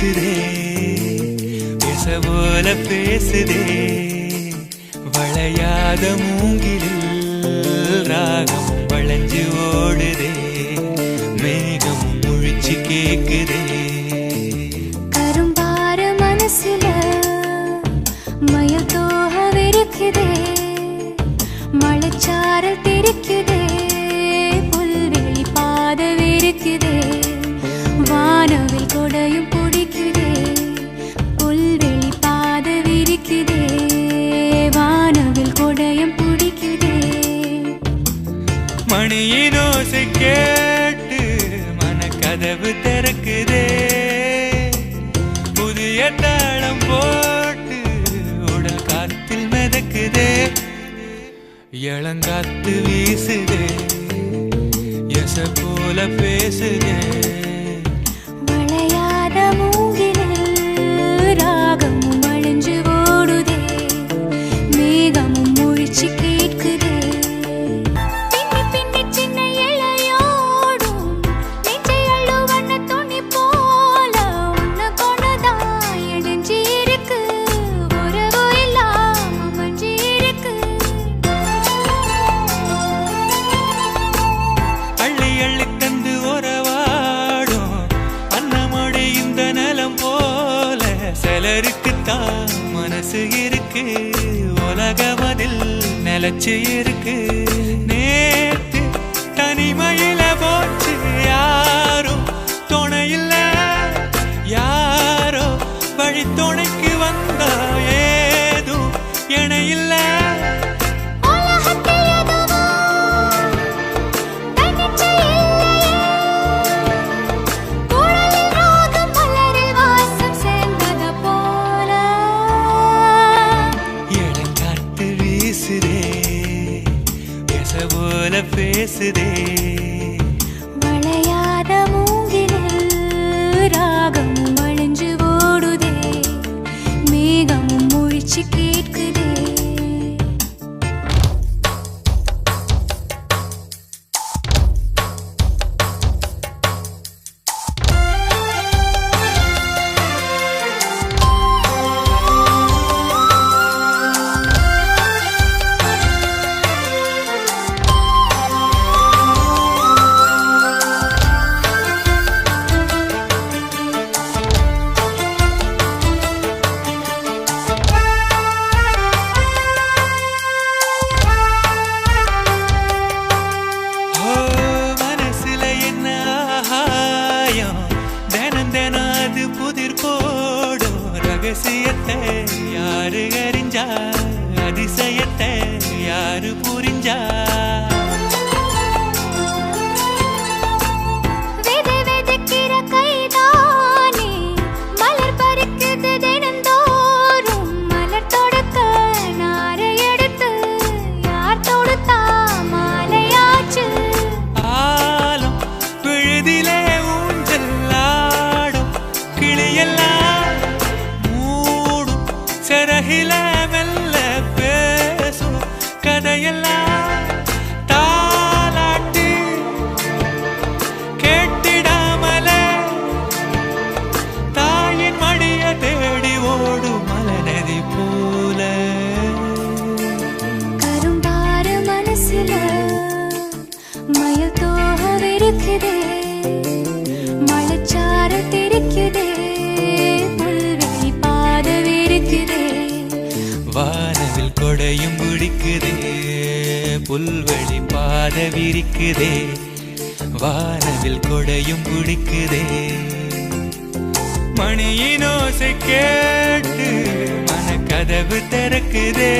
பேசுதே பேச போல பேசுதே. வளையாத மூங்கிலில் ராகம் வளைஞ்சு ஓடுதே மேகம் முழிச்சு கேக்குதே. மணியின் ஓசை கேட்டு மனக்கதவு திறக்குதே. புதிய தாளம் போட்டு உடல் காத்தில் மிதக்குதே. இளங்காத்து வீசுதே. எச போல பேசுதே. சிலருக்குத்தான் மனசு இருக்கு. உலகம் அதில் நிலச்சு இருக்கு. நேத்து பேசுதே. ரகசியத்தை யாரு அறிஞ்சா? அதிசயத்தை யாரு புரிஞ்சா? சிறகில மெல்ல பேசும் கதையெல்லாம் தாலாட்டு கேட்டிடாமலே. தாயின் மடிய தேடி ஓடும் மலநதி போல. கரும்பார மனசுல மயில் தோக வானவில் குடிக்குதே புல்வழி பாத விரிக்குதே வானவில் கொடையும் குடிக்குதே மணியின் ஓசை கேட்டு மனக்கதவு திறக்குதே.